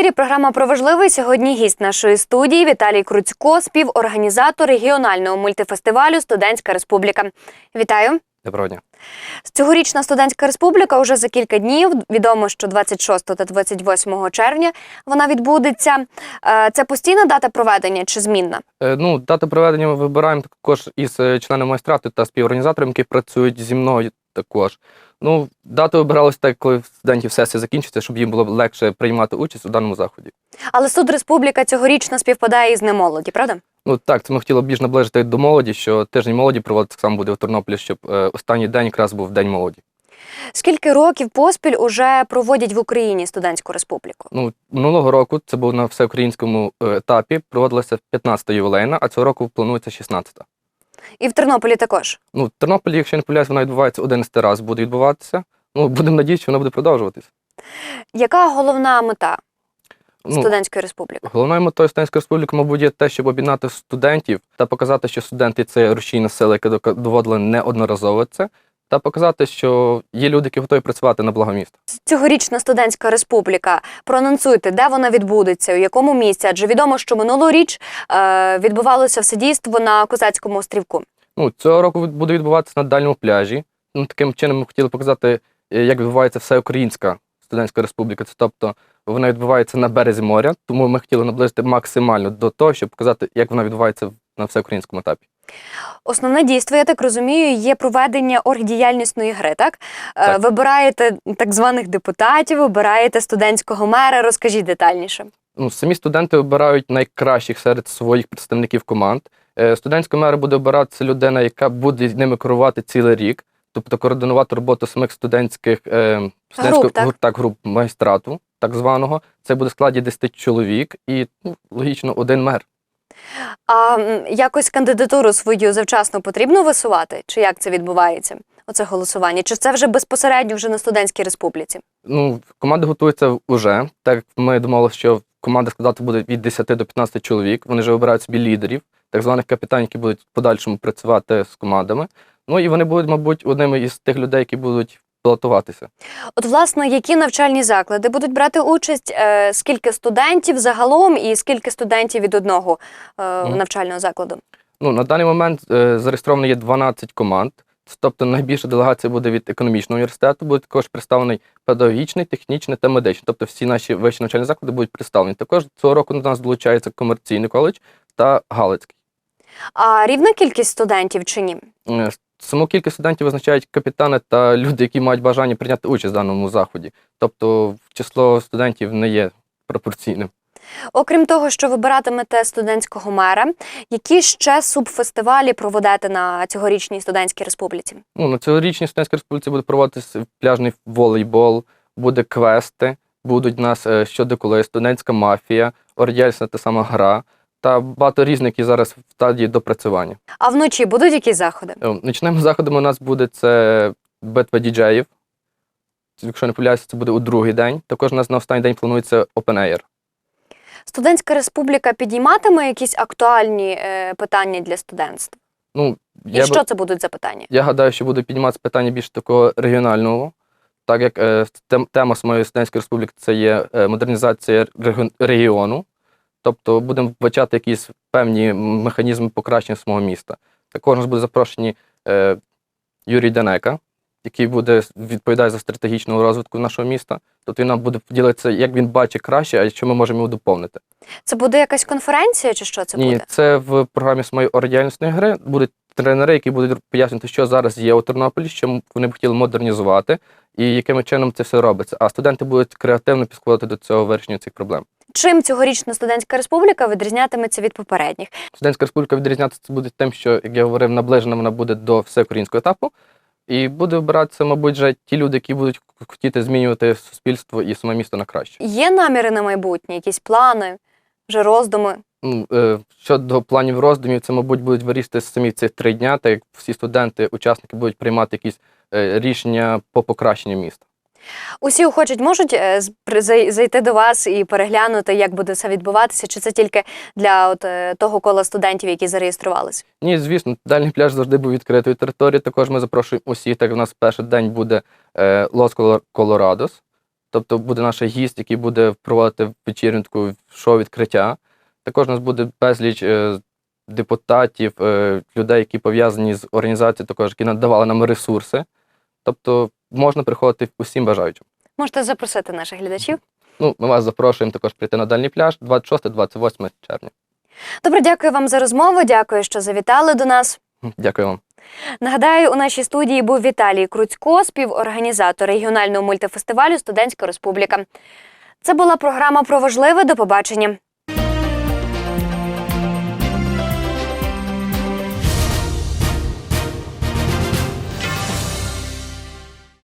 ефірі програма про важливий Сьогодні гість нашої студії Віталій Круцько, співорганізатор регіонального мультифестивалю Студентська Республіка. Вітаю! Доброго дня. Цьогорічна студентська республіка уже за кілька днів. Відомо, що 26 та 28 червня вона відбудеться. Е, Це постійна дата проведення чи змінна? Е, Ну, дату проведення ми вибираємо також із е, членами майстрату та співорганізаторами, які працюють зі мною також. Ну, дата вибиралася так, коли студентів сесія закінчиться, щоб їм було легше приймати участь у даному заході. Але суд республіка цьогорічно співпадає із немолоді, правда? Ну так, це ми хотіли більш наближити до молоді, що тиждень молоді проводиться так само буде в Тернополі, щоб е, останній день якраз був день молоді. Скільки років поспіль уже проводять в Україні студентську республіку? Ну, минулого року це був на всеукраїнському е, етапі, проводилася 15-та ювілейна, а цього року планується 16-та. І в Тернополі також. Ну, в Тернополі, якщо не помиляюсь, вона відбувається 11 раз, буде відбуватися. Ну, будемо надіятися, що вона буде продовжуватись. Яка головна мета Ну, студентської республіки? Головною метою Студентської республіки, мабуть, є те, щоб об'єднати студентів та показати, що студенти це рушійна сила, яка доводила неодноразово це, та показати, що є люди, які готові працювати на благо міста. Цьогорічна студентська республіка. Проанонсуйте, де вона відбудеться, у якому місці? Адже відомо, що минулоріч е, відбувалося все дійство на Козацькому острівку. Ну, цього року буде відбуватися на дальньому пляжі. Ну, таким чином ми хотіли показати, е, як відбувається всеукраїнська студентська республіка. Це тобто вона відбувається на березі моря, тому ми хотіли наблизити максимально до того, щоб показати, як вона відбувається на всеукраїнському етапі. Основне дійство, я так розумію, є проведення оргдіяльнісної гри. Так? Е, Так. вибираєте так званих депутатів, вибираєте студентського мера. Розкажіть детальніше. ну, самі студенти обирають найкращих серед своїх представників команд. Е, Студентською мером буде обиратися людина, яка буде з ними керувати цілий рік, тобто координувати роботу самих студентських е, студентських так? груп, так, груп майстрату, так званого. Це буде в складі 10 чоловік і ну, логічно один мер. А якось кандидатуру свою завчасно потрібно висувати? Чи як це відбувається? Оце голосування? Чи це вже безпосередньо вже на студентській республіці? Ну, команда готується вже. Так ми думали, що команда складати буде від 10 до 15 чоловік. Вони вже вибирають собі лідерів, так званих капітанів, які будуть в подальшому працювати з командами. Ну і вони будуть, мабуть, одними із тих людей, які будуть балотуватися. От, власне, які навчальні заклади будуть брати участь? Е, скільки студентів загалом і скільки студентів від одного е, Мгм. навчального закладу? Ну, на даний момент е, зареєстровано є 12 команд. Тобто найбільша делегація буде від економічного університету, буде також представлений педагогічний, технічний та медичний. Тобто всі наші вищі навчальні заклади будуть представлені. Також цього року до нас долучається комерційний коледж та Галицький. А рівна кількість студентів чи ні? Саму кількість студентів визначають капітани та люди, які мають бажання прийняти участь в даному заході. Тобто число студентів не є пропорційним. Окрім того, що вибиратимете студентського мера, які ще субфестивалі проведете на цьогорічній студентській республіці? Ну, на цьогорічній студентській республіці буде проводитися пляжний волейбол, буде квести, будуть у нас е, щодо коли студентська мафія, ордіяльська та сама гра та багато різних, які зараз в стадії допрацювання. А вночі будуть якісь заходи? Нічними заходами у нас буде це битва діджеїв. Якщо не помиляюся, це буде у другий день. Також у нас на останній день планується Open Air. Студентська республіка підійматиме якісь актуальні е, питання для студентства? Ну, І я, що би, це будуть за питання? я гадаю, що буде підніматися питання більш такого регіонального, так як е, тем- тема самої студентської республіки це є е, модернізація регіон- регіону. Тобто будемо вбачати якісь певні механізми покращення самого міста. Також у нас буде запрошені е, Юрій Денека, який буде відповідає за стратегічну розвитку нашого міста. Тобто він нам буде поділитися, як він бачить краще, а що ми можемо його доповнити. Це буде якась конференція, чи що це Ні, буде? це в програмі самої ордіяльності гри будуть тренери, які будуть пояснювати, що зараз є у Тернополі, що вони б хотіли модернізувати і яким чином це все робиться. А студенти будуть креативно підходити до цього вирішення цих проблем. Чим цьогорічна студентська республіка відрізнятиметься від попередніх? Студентська республіка відрізнятися буде тим, що, як я говорив, наближена вона буде до всеукраїнського етапу, і буде обиратися, мабуть, вже ті люди, які будуть хотіти змінювати суспільство і саме місто на краще. Є наміри на майбутнє, якісь плани, вже роздуми? Ну, е, щодо планів роздумів, це, мабуть, будуть вирішити самі ці три дня, так як всі студенти, учасники будуть приймати якісь е, рішення по покращенню міста. Усі охочуть можуть е, зайти до вас і переглянути, як буде все відбуватися, чи це тільки для от, е, того кола студентів, які зареєструвалися? Ні, звісно, дальній пляж завжди був відкритою територією. Також ми запрошуємо усіх, так у нас перший день буде е, Лос Колорадос. Тобто буде наш гість, який буде проводити вечірню шоу відкриття. Також у нас буде безліч е, депутатів, е, людей, які пов'язані з організацією, також які надавали нам ресурси. Тобто можна приходити усім бажаючим. Можете запросити наших глядачів. Ну, ми вас запрошуємо також прийти на дальній пляж 26-28 червня. Добре, дякую вам за розмову. Дякую, що завітали до нас. Дякую вам. Нагадаю, у нашій студії був Віталій Круцько, співорганізатор регіонального мультифестивалю Студентська Республіка. Це була програма про важливе. До побачення.